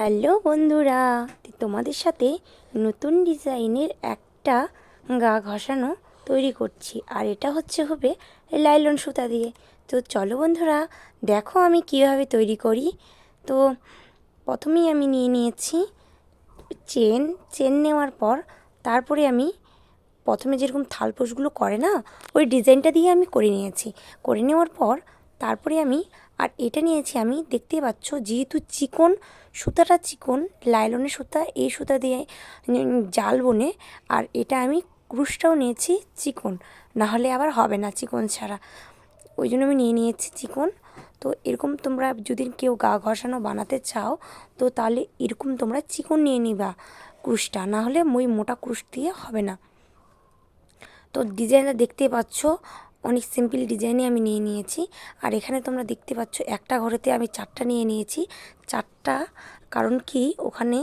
Hello বন্ধুরা তোমাদের সাথে নতুন ডিজাইনের একটা গা ঘষানো তৈরি করছি। আর এটা হচ্ছে হবে লাইলন সুতা দিয়ে। তো চলো বন্ধুরা, দেখো আমি কীভাবে তৈরি করি। তো প্রথমেই আমি নিয়ে নিয়েছি চেন। চেন নেওয়ার পর তারপরে আমি প্রথমে যেরকম থালপোষগুলো করে না, ওই ডিজাইনটা দিয়ে আমি করে নিয়েছি। করে নেওয়ার পর তারপরে আমি, আর এটা নিয়েছি আমি, দেখতেই পাচ্ছ, যেহেতু চিকন সুতাটা চিকন, লাইলনের সুতা, এই সুতা দিয়ে জাল বনে, আর এটা আমি ক্রুশটাও নিয়েছি চিকন না হলে আবার হবে না চিকন ছাড়া। ওই জন্য আমি নিয়ে নিয়েছি চিকন। তো এরকম তোমরা যদি কেউ গা ঘষানো বানাতে চাও, তো তাহলে এরকম তোমরা চিকন নিয়ে নিবা ক্রুশটা না হলে ওই মোটা ক্রুশ দিয়ে হবে না। তো ডিজাইনটা দেখতে পাচ্ছ অনেক সিম্পল ডিজাইনে আমি নিয়ে নিয়েছি। আর এখানে তোমরা দেখতে পাচ্ছ একটা ঘরেতে আমি চারটা নিয়ে নিয়েছি। চারটা, কারণ কি? ওখানে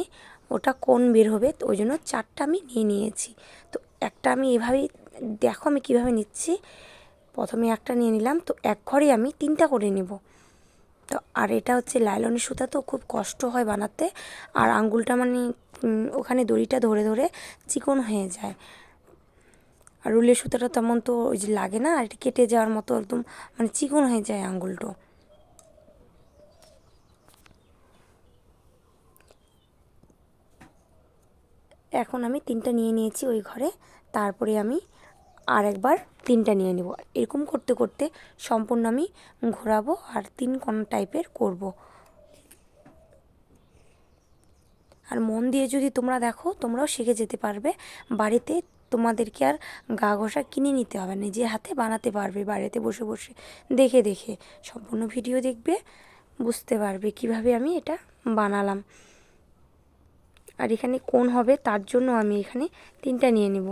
ওটা কোন বের হবে, তো ওই জন্য চারটা আমি নিয়ে নিয়েছি। তো একটা আমি এভাবেই, দেখো আমি কীভাবে নিচ্ছি। প্রথমে একটা নিয়ে নিলাম, তো এক ঘরে আমি তিনটা করে নেব। তো আর এটা হচ্ছে লাইলনের সুতা, তো খুব কষ্ট হয় বানাতে। আর আঙ্গুলটা মানে ওখানে দড়িটা ধরে ধরে চিকন হয়ে যায়। আর উলের সুতাটা তেমন তো ওই যে লাগে না, আর কেটে যাওয়ার মতো একদম মানে চিকন হয়ে যায় আঙুলটো এখন আমি তিনটা নিয়ে নিয়েছি ওই ঘরে, তারপরে আমি আর একবার তিনটা নিয়ে নেব। এরকম করতে করতে সম্পূর্ণ আমি ঘোরাবো আর তিন কোন টাইপের করব। আর মন দিয়ে যদি তোমরা দেখো, তোমরাও শিখে যেতে পারবে বাড়িতে তোমাদেরকে আর গা ঘষা কিনে নিতে হবে নিজে হাতে বানাতে পারবে, বাড়িতে বসে বসে দেখে দেখে। সম্পূর্ণ ভিডিও দেখবে, বুঝতে পারবে কীভাবে আমি এটা বানালাম। আর এখানে কোন হবে তার জন্য আমি এখানে তিনটা নিয়ে নেব।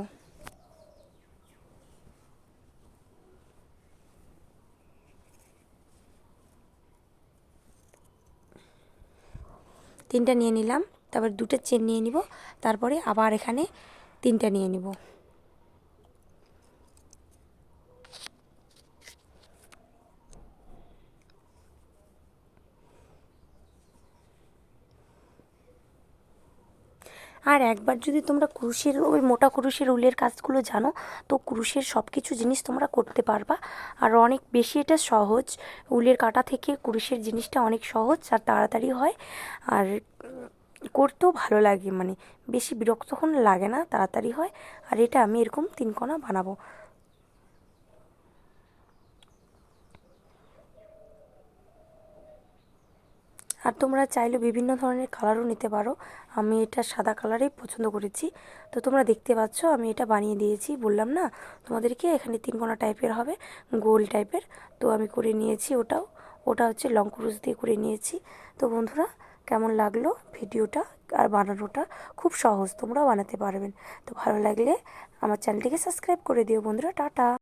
তিনটা নিয়ে নিলাম, তারপর দুটো চেন নিয়ে নিব, তারপরে আবার এখানে তিনটা নিয়ে নিব। আর একবার যদি তোমরা ক্রুশের ওই মোটা ক্রুশের উলের কাজগুলো জানো, তো ক্রুশের সব কিছু জিনিস তোমরা করতে পারবা। আর অনেক বেশি এটা সহজ, উলের কাটা থেকে ক্রুশের জিনিসটা অনেক সহজ আর তাড়াতাড়ি হয়। আর করতেও ভালো লাগে মানে বেশি বিরক্তক্ষণ লাগে না, তাড়াতাড়ি হয়। আর এটা আমি এরকম তিনকোনা বানাবো। আর তোমরা চাইলে বিভিন্ন ধরনের কালারও নিতে পারো। আমি এটা সাদা কালারেই পছন্দ করেছি। তো তোমরা দেখতে পাচ্ছ, আমি এটা বানিয়ে দিয়েছি, বললাম না, তোমাদেরকে এখানে তিন কোনা টাইপের হবে, গোল টাইপের তো আমি করে নিয়েছি ওটাও। ওটা হচ্ছে লং দিয়ে করে নিয়েছি। তো বন্ধুরা কেমন লাগল ভিডিওটা আর বানানোটা? খুব সহজ, তোমরাও বানাতে পারবেন। তো ভালো লাগলে আমার চ্যানেলটিকে সাবস্ক্রাইব করে দিও বন্ধুরা, টাটা।